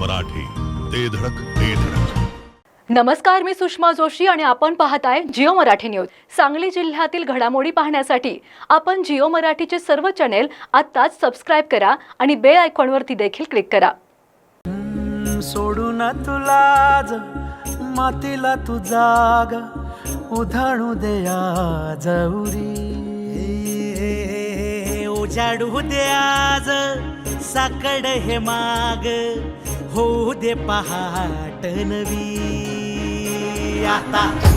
मराठी. ते धडक ते धडक. नमस्कार मी सुषमा जोशी आणि आपण पाहताय जिओ मराठी न्यूज. सांगली जिल्ह्यातील घडामोडी पाहण्यासाठी आपण जिओ मराठीचे सर्व चॅनेल आत्ताच सबस्क्राईब करा आणि बेल आयकॉनवरती देखील क्लिक करा. सोडून तुला ज मातीला तू जाग. उधाणू दे आज उरी. उजाडू दे आज साकड हे माग. होऊ दे पहाट नवी. आता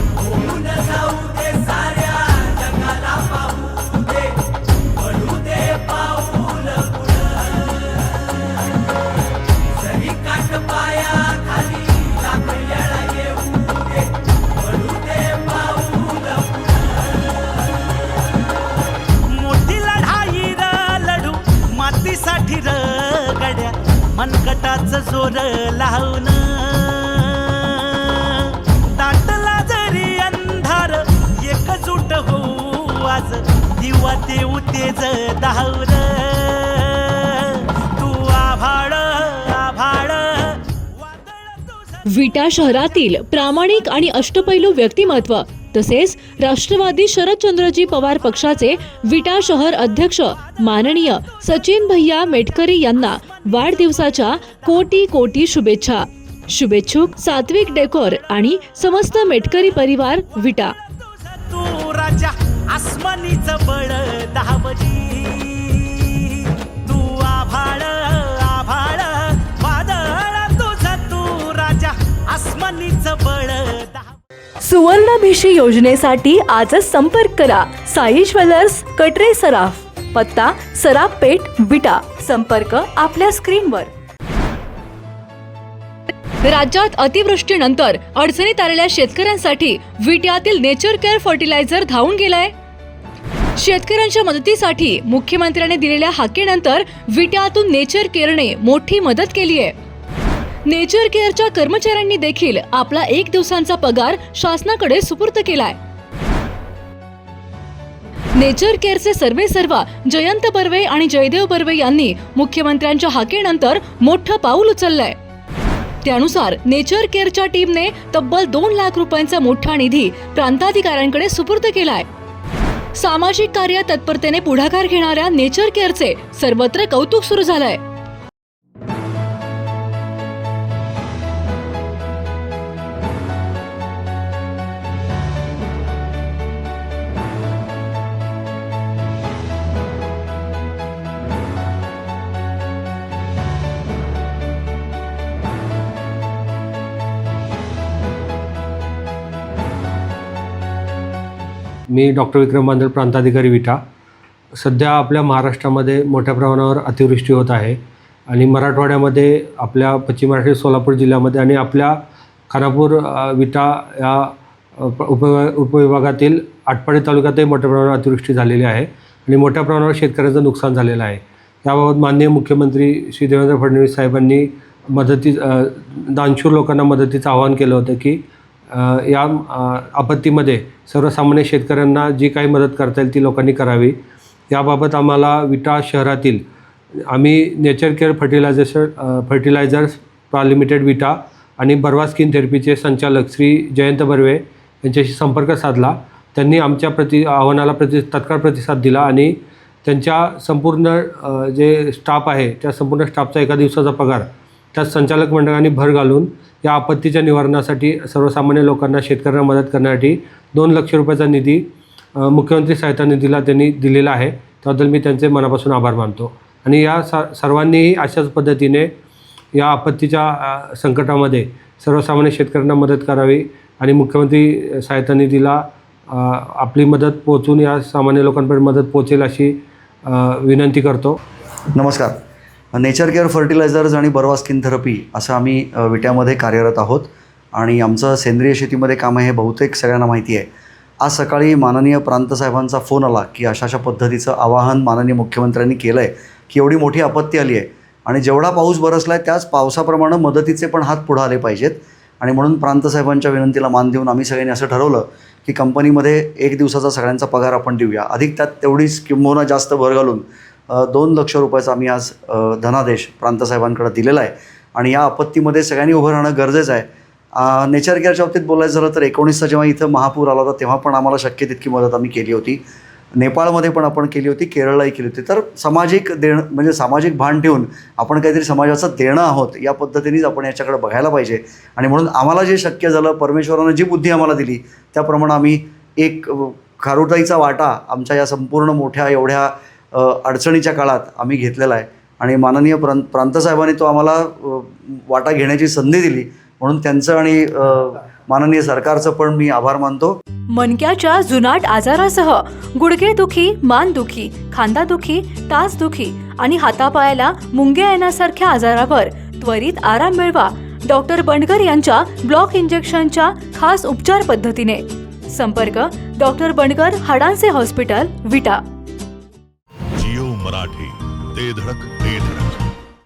मनकटाच जोर लावून दाटला जरी अंधार एकजूट होऊ आज दिवा देऊ तेज धावर तू आभाळ आभाळ विटा शहरातील प्रामाणिक आणि अष्टपैलू व्यक्तिमत्व तसेच राष्ट्रवादी शरदचंद्रजी पवार पक्षाचे विटा शहर अध्यक्ष माननीय सचिन भैया मेटकरी यांना वाढदिवसाच्या कोटी कोटी शुभेच्छा. शुभेच्छुक सात्विक डेकोर आणि समस्त मेटकरी परिवार विटा. सुवर्णभिषी योजनेसाठी आजच संपर्क करा. साई ज्वेलर्स कटरे सराफ पत्ता सराफ पेठ विटा. संपर्क आपल्या स्क्रीनवर. राज्यात अतिवृष्टीनंतर अडचणीत आलेल्या शेतकऱ्यांसाठी विट्यातील नेचर केअर फर्टिलायझर धावून गेलाय. शेतकऱ्यांच्या मदतीसाठी मुख्यमंत्र्यांनी दिलेल्या हाकेनंतर विट्यातून नेचर केअरने मोठी मदत केली आहे नेचर केअरच्या कर्मचाऱ्यांनी देखील आपला एक दिवसांचा पगार शासनाकडे सुपूर्त केलाय. नेचर केअरचे सर्वे सर्वा जयंत बर्वे आणि जयदेव बर्वे यांनी मुख्यमंत्र्यांच्या हाकेनंतर मोठं पाऊल उचललंय. त्यानुसार नेचर केअरच्या टीमने तब्बल दोन लाख रुपयांचा मोठा निधी प्रांताधिकाऱ्यांकडे सुपूर्द केलाय. सामाजिक कार्य तत्परतेने पुढाकार घेणाऱ्या नेचर केअरचे सर्वत्र कौतुक सुरू झालंय. मी डॉक्टर विक्रम बांदल प्रांताधिकारी विटा. सध्या आपल्या महाराष्ट्रामध्ये मोठ्या प्रमाणावर अतिवृष्टी होत आहे आणि मराठवाड्यामध्ये आपल्या पश्चिम महाराष्ट्र सोलापूर जिल्ह्यामध्ये आणि आपल्या खानापूर विटा या उप उपविभागातील आटपाडी तालुक्यातही मोठ्या प्रमाणावर अतिवृष्टी झालेली आहे आणि मोठ्या प्रमाणावर शेतकऱ्यांचं नुकसान झालेलं आहे. याबाबत माननीय मुख्यमंत्री श्री देवेंद्र फडणवीस साहेबांनी मदती दानशूर लोकांना मदतीचं आवाहन केलं होतं की या आपत्तीमध्ये सर्वसामान्य शेतकऱ्यांना जी काही मदत करता येईल ती लोकांनी करावी. याबाबत आम्हाला विटा शहरातील आम्ही नेचर केअर फर्टिलायझेशन फर्टिलायझर्स प्रा लिमिटेड विटा आणि बर्वा स्किन थेरपीचे संचालक श्री जयंत बर्वे यांच्याशी संपर्क साधला. त्यांनी आमच्या प्रति आव्हानाला प्रति तत्काळ प्रतिसाद दिला आणि त्यांच्या संपूर्ण जे स्टाफ आहे त्या संपूर्ण स्टाफचा एका दिवसाचा पगार त्या संचालक मंडळाने भर घालून या आपत्तीच्या निवारणासाठी सर्वसामान्य लोकांना शेतकऱ्यांना मदत करण्यासाठी दोन लक्ष रुपयाचा निधी मुख्यमंत्री सहायता निधीला त्यांनी दिलेला आहे. त्याबद्दल मी त्यांचे मनापासून आभार मानतो. आणि या स सर्वांनीही अशाच पद्धतीने या आपत्तीच्या संकटामध्ये सर्वसामान्य शेतकऱ्यांना मदत करावी आणि मुख्यमंत्री सहायता निधीला आपली मदत पोचून या सामान्य लोकांपर्यंत मदत पोचेल अशी विनंती करतो. नमस्कार. नेचर केअर फर्टिलायझर्स आणि बर्वा स्किन थेरपी असं आम्ही विट्यामध्ये कार्यरत आहोत. आणि आमचं सेंद्रिय शेतीमध्ये काम आहे हे बहुतेक सगळ्यांना माहिती आहे. आज सकाळी माननीय प्रांतसाहेबांचा फोन आला की अशा अशा पद्धतीचं आवाहन माननीय मुख्यमंत्र्यांनी केलं आहे की एवढी मोठी आपत्ती आली आहे. आणि जेवढा पाऊस बरसला आहे त्याच पावसाप्रमाणे मदतीचे पण हात पुढं आले पाहिजेत. आणि म्हणून प्रांतसाहेबांच्या विनंतीला मान देऊन आम्ही सगळ्यांनी असं ठरवलं की कंपनीमध्ये एक दिवसाचा सगळ्यांचा पगार आपण देऊया. अधिक त्यात तेवढीच किंबहुना जास्त भर घालून दोन लक्ष रुपयाचा आम्ही आज धनादेश प्रांतसाहेबांकडे दिलेला आहे. आणि या आपत्तीमध्ये सगळ्यांनी उभं राहणं गरजेचं आहे. नेचर केअरच्या बाबतीत बोलायचं झालं तर एकोणीसचा जेव्हा इथं महापूर आला होता तेव्हा पण आम्हाला शक्य तितकी मदत आम्ही केली होती. नेपाळमध्ये पण आपण केली होती केरळलाही केली होती. तर सामाजिक देणं म्हणजे सामाजिक भान ठेवून आपण काहीतरी समाजाचं देणं आहोत या पद्धतीनेच आपण याच्याकडे बघायला पाहिजे. आणि म्हणून आम्हाला जे शक्य झालं परमेश्वरानं जी बुद्धी आम्हाला दिली त्याप्रमाणे आम्ही एक अ, खारुताईचा वाटा आमच्या या संपूर्ण मोठ्या एवढ्या अडचणीच्या काळात आम्ही घेतलेला आहे. आणि माननीय प्रांत प्रांतसाहेबांनी तो आम्हाला वाटा घेण्याची संधी दिली. म्हणून त्यांचं आणि माननीय सरकारचं पण मी आभार मानतो. मणक्याच्या जुनाट आजारासह गुडघेदुखी मानदुखी खांदादुखी टाचदुखी आणि हातापायाला मुंग्या येण्यासारख्या आजारावर त्वरित आराम मिळवा डॉक्टर बंडकर यांच्या ब्लॉक इंजेक्शनच्या खास उपचार पद्धतीने. संपर्क डॉक्टर बंडकर हाडांचे हॉस्पिटल विटा. मराठी ते धडक